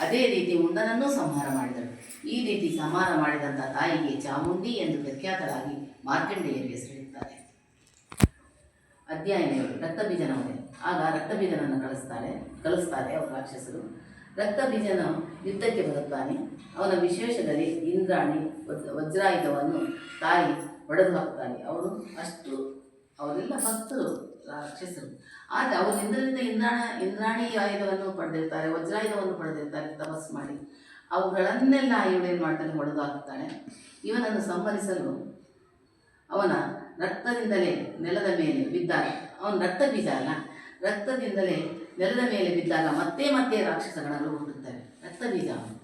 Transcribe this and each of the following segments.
ಅದೇ ರೀತಿ ಮುಂದನನ್ನು ಸಂಹಾರ ಮಾಡಿದಳು. ಈ ರೀತಿ ಸಂಹಾರ ಮಾಡಿದಂಥ ತಾಯಿಗೆ ಚಾಮುಂಡಿ ಎಂದು ಪ್ರಖ್ಯಾತರಾಗಿ ಮಾರ್ಕಂಡೇಯರಿಗೆ ಹೆಸರಿಡುತ್ತಾರೆ. ಅಧ್ಯಾಯ ರಕ್ತಬೀಜನವನೆ. ಆಗ ರಕ್ತಬೀಜನನ್ನು ಕಳಿಸ್ತಾರೆ ಕಳಿಸ್ತಾರೆ ಅವರು ರಾಕ್ಷಸರು. ರಕ್ತಬೀಜನ ಯುದ್ಧಕ್ಕೆ ಬರುತ್ತಾನೆ. ಅವನ ವಿಶೇಷದಲ್ಲಿ ಇಂದ್ರಾಣಿ ವಜ್- ವಜ್ರಾಯುಧವನ್ನು ತಾಯಿ ಹೊಡೆದು ಹಾಕ್ತಾನೆ ಅವರು ಅಷ್ಟು, ಅವರೆಲ್ಲ ಭಕ್ತರು. ರಾಕ್ಷಸರು ಆದರೆ ಅವರು ಇಂದ್ರನಿಂದ ಇಂದ್ರಾಣ, ಇಂದ್ರಾಣಿ ಆಯುಧವನ್ನು ಪಡೆದಿರ್ತಾರೆ, ವಜ್ರಾಯುಧವನ್ನು ಪಡೆದಿರ್ತಾರೆ ತಪಸ್ ಮಾಡಿ. ಅವುಗಳನ್ನೆಲ್ಲ ಇವಳೇನು ಮಾಡ್ತಾನೆ ಹೊಡೆದು ಹಾಕ್ತಾಳೆ ಇವನನ್ನು ಸಂಹರಿಸಲು ಅವನ ರಕ್ತದಿಂದಲೇ ನೆಲದ ಮೇಲೆ ಬಿದ್ದಾಗ, ಅವನ ರಕ್ತ ಬೀಜ ಅಲ್ಲ, ರಕ್ತದಿಂದಲೇ ನೆಲದ ಮೇಲೆ ಬಿದ್ದಾಗ ಮತ್ತೆ ಮತ್ತೆ ರಾಕ್ಷಸಗಳನ್ನು ಹುಟ್ಟುತ್ತವೆ ರಕ್ತ ಬೀಜ ಅವನು.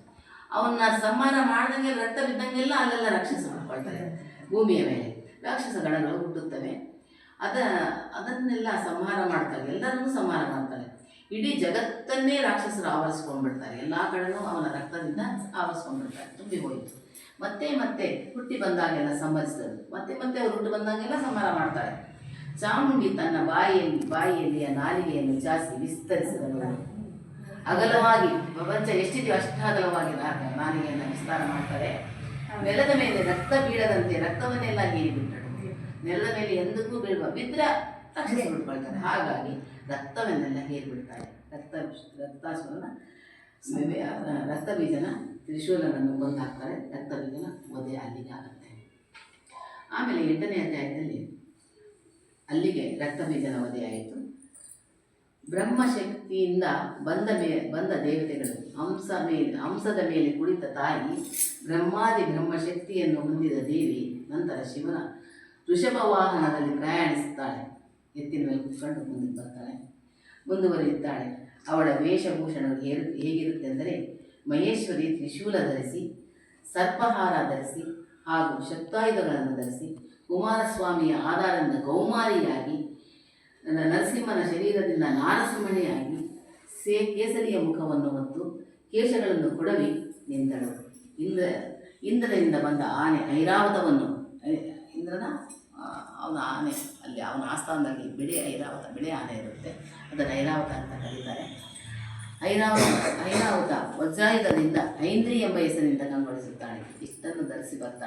ಅವನ್ನ ಸಂಹಾರ ಮಾಡ್ದಂಗೆ ರಕ್ತ ಬಿದ್ದಂಗೆಲ್ಲ ಅಲ್ಲೆಲ್ಲ ರಾಕ್ಷಸ ಕೊಳ್ತಾರೆ ಭೂಮಿಯ ಮೇಲೆ ರಾಕ್ಷಸಗಳನ್ನು ಹುಟ್ಟುತ್ತವೆ. ಅದ, ಅದನ್ನೆಲ್ಲ ಸಂಹಾರ ಮಾಡ್ತಾರೆ, ಎಲ್ಲರನ್ನೂ ಸಂಹಾರ ಮಾಡ್ತಾರೆ. ಇಡೀ ಜಗತ್ತನ್ನೇ ರಾಕ್ಷಸರು ಆವರಿಸ್ಕೊಂಡ್ಬಿಡ್ತಾರೆ, ಎಲ್ಲ ಕಡೆನೂ ಅವನ ರಕ್ತದಿಂದ ಆವರಿಸ್ಕೊಂಡ್ಬಿಡ್ತಾರೆ, ತುಂಬಿ ಹೋಯಿತು. ಮತ್ತೆ ಮತ್ತೆ ಹುಟ್ಟಿ ಬಂದಾಗೆಲ್ಲ ಸಂಹರಿಸಿದರು ಮತ್ತೆ ಮತ್ತೆ ಅವರು ಹುಟ್ಟು ಬಂದಾಗೆಲ್ಲ ಸಂಹಾರ ಮಾಡ್ತಾರೆ. ಚಾಮುಂಡಿ ತನ್ನ ಬಾಯಿಯಲ್ಲಿ, ಬಾಯಿಯಲ್ಲಿಯ ನಾಲಿಗೆಯನ್ನು ಜಾಸ್ತಿ ವಿಸ್ತರಿಸಿದನು. ಅಗಲವಾಗಿ, ಪ್ರಪಂಚ ಎಷ್ಟಿದೆಯೋ ಅಷ್ಟು ಅಗಲವಾಗಿ ನಾಲಿಗೆಯನ್ನು ವಿಸ್ತಾರ ಮಾಡ್ತಾರೆ. ನೆಲದ ಮೇಲೆ ರಕ್ತ ಬೀಳದಂತೆ ರಕ್ತವನ್ನೆಲ್ಲ ಹೀರಿಬಿಟ್ಟಳು ನೆಲದ ಮೇಲೆ ಎಂದಕ್ಕೂ ಬೀಳುವ ಬಿದ್ದರೆ ತಕ್ಷಣ ಬಿಟ್ಕೊಳ್ತಾರೆ ಹಾಗಾಗಿ ರಕ್ತವನ್ನೆಲ್ಲ ಹೇರಿಬಿಡ್ತಾರೆ ರಕ್ತ ರಕ್ತಾಸುರನ ರಕ್ತ ಬೀಜನ ತ್ರಿಶೂಲನನ್ನು ಕೊಂದು ಹಾಕ್ತಾರೆ ರಕ್ತ ಬೀಜನ ಒದೆ ಅಲ್ಲಿಗೆ ಆಗುತ್ತೆ. ಆಮೇಲೆ ಎಂಟನೇ ಅಧ್ಯಾಯದಲ್ಲಿ ಅಲ್ಲಿಗೆ ರಕ್ತ ಬೀಜನ ಒದೆ ಆಯಿತು. ಬ್ರಹ್ಮಶಕ್ತಿಯಿಂದ ಬಂದ ಮೇ ಬಂದ ದೇವತೆಗಳು ಹಂಸ ಮೇಲೆ ಹಂಸದ ಮೇಲೆ ಕುಳಿತ ತಾಯಿ ಬ್ರಹ್ಮಾದಿ ಬ್ರಹ್ಮಶಕ್ತಿಯನ್ನು ಹೊಂದಿದ ದೇವಿ ನಂತರ ಶಿವನ ವೃಷಭ ವಾಹನದಲ್ಲಿ ಪ್ರಯಾಣಿಸುತ್ತಾಳೆ. ಎತ್ತಿನ ಮೇಲೆ ಕುತ್ಕೊಂಡು ಮುಂದೆ ಬರ್ತಾಳೆ. ಮುಂದುವರಿಯುತ್ತಾಳೆ. ಅವಳ ವೇಷಭೂಷಣ ಹೇರು, ಹೇಗಿರುತ್ತೆ ಅಂದರೆ ಮಹೇಶ್ವರಿ ತ್ರಿಶೂಲ ಧರಿಸಿ, ಸರ್ಪಹಾರ ಧರಿಸಿ ಹಾಗೂ ಶಕ್ತಾಯುಧಗಳನ್ನು ಧರಿಸಿ ಕುಮಾರಸ್ವಾಮಿಯ ಆಧಾರದಿಂದ ಗೌಮಾರಿಯಾಗಿ ನನ್ನ ನರಸಿಂಹನ ಶರೀರದಿಂದ ನಾರಸಿಂಹಣಿಯಾಗಿ ಸೇ, ಕೇಸರಿಯ ಮುಖವನ್ನು ಹೊತ್ತು ಕೇಶಗಳನ್ನು ಕೊಡವಿ ನಿಂತಳು ಇಂದ್ರ, ಇಂದ್ರನಿಂದ ಬಂದ ಆನೆ ಐರಾವತವನ್ನು ಆ, ಅವನ ಆನೆ ಅಲ್ಲಿ ಅವನ ಆಸ್ಥಾನದಲ್ಲಿ ಬಿಳಿ ಐರಾವತ ಬಿಳಿ ಆನೆ ಇರುತ್ತೆ. ಅದನ್ನು ಐರಾವತ ಅಂತ ಕರೀತಾರೆ. ಐರಾವತ ಐರಾವತ ವಜ್ರಾಯುಧದಿಂದ ಐಂದ್ರಿ ಎಂಬ ಹೆಸರಿನಿಂದ ಕಂಗೊಳಿಸುತ್ತಾಳೆ ಇಷ್ಟನ್ನು ಧರಿಸಿ ಬರ್ತಾಳೆ.